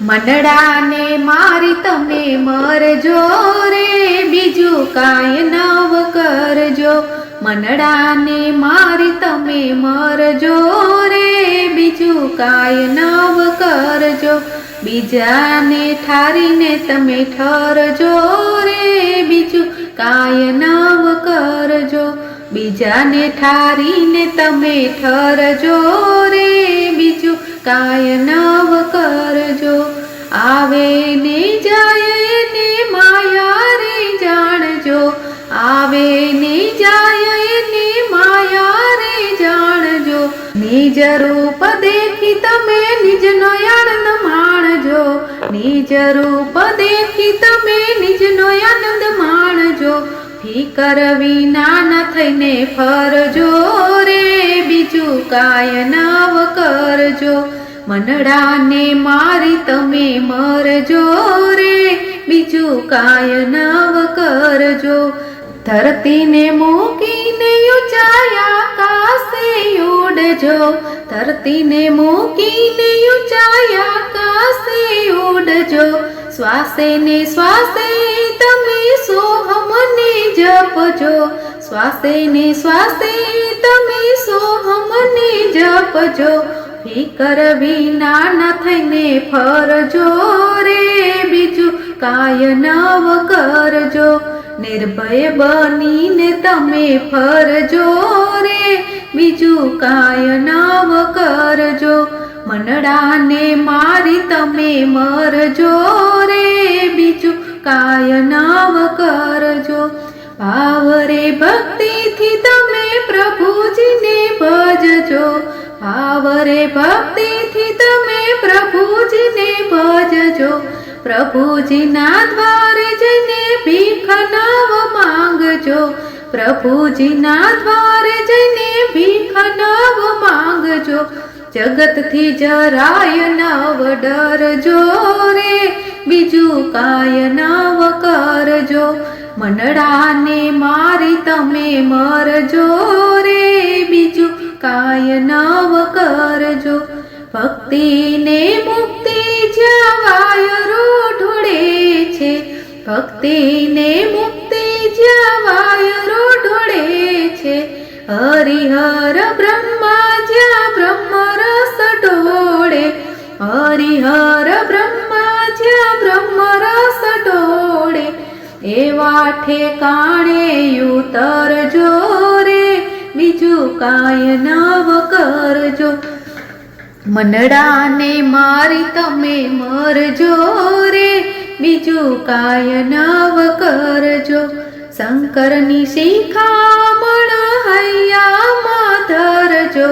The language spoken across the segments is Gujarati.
મંડળાને મારી તમે મરજો રે, બીજું કાંઈ નવ કરજો. મંડળાને મારી તમે મરજો રે, બીજું કાંઈ નવ કરજો. બીજાને ઠારીને તમે ઠરજો રે, બીજું કાંઈ નવ કરજો. બીજાને ઠારીને તમે ઠરજો રે, બીજું કાય નવ કરજો. આવે ને જાય ને માયા રે જાણજો. આવે ને જાય ને માયા રે જાણજો. નિજ રૂપ દેખી તમે નિજનો નયણ માણજો. નિજ રૂપ દેખી તમે ફીકર વિના ન થઈને ફરજો રે, બીજું કાય નવ કરજો. મનડાને મારી તમે મરજો રે, બીજું કાય નવ કરજો. ધરતીને મૂકીને ઊંચાયા કાસે ઉડજો. ધરતીને મૂકીને ઊંચાયા કાસે ઉડજો. શ્વાસે ને શ્વાસે જપજો. શ્વાસે ને શ્વાસે તમે સોહમને જપજો. ફિકર વિના ન થઈને ફરજો રે બીજું કાય નવ કરજો નિર્ભય બનીને તમે ફરજો રે બીજું કાય નવ કરજો મનડાને મારી તમે મરજો રે બીજું કાય નવ કરજો ભાવ રે ભક્તિથી તમે પ્રભુજીને ભજજો. ભાવ રે ભક્તિથી તમે પ્રભુજીને ભજજો. પ્રભુજીના દ્વારે જઈને ભીખ નવ માંગજો. પ્રભુજીના દ્વારે જઈને ભીખ નવ માંગજો. જગતથી જરાય નવ ડરજો રે. બીજું કાય નવ કરજો મનડાને મારી તમે મરજો રે, બીજું કાય નવ કરજો. ભક્તિને મુક્તિ જવાય ઢોળે છે. ભક્તિને મુક્તિ જવાય ઢોળે છે. હરિહર બ્રહ્મા જ્યાં બ્રહ્મ રસ ઢોળે, હરિહર એવા ઠેકાણે ઉતરજો રે, બીજું કાય નવ કરજો. મનડાને મારી તમે મરજો રે, બીજું કાય નવ કરજો. શંકરની શિખામણ હૈયામાં ધરજો.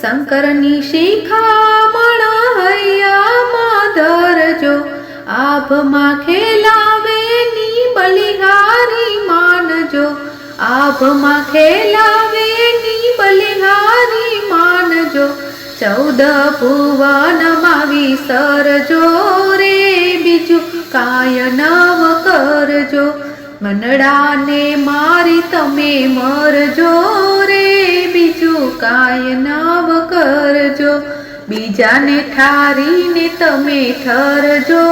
શંકરની શિખામણ હૈયામાં ધરજો. આભમાં ખેલાવે આભમાં ખેલાવે ની બલિહારી માનજો. ચૌદ ભુવનમાં વિસરજો રે બીજું કાય નવ કરજો. મનડાને મારી તમે મરજો રે બીજું કાય નવ કરજો. બીજાને ઠારીને તમે ઠરજો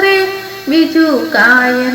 રે બીજું કાય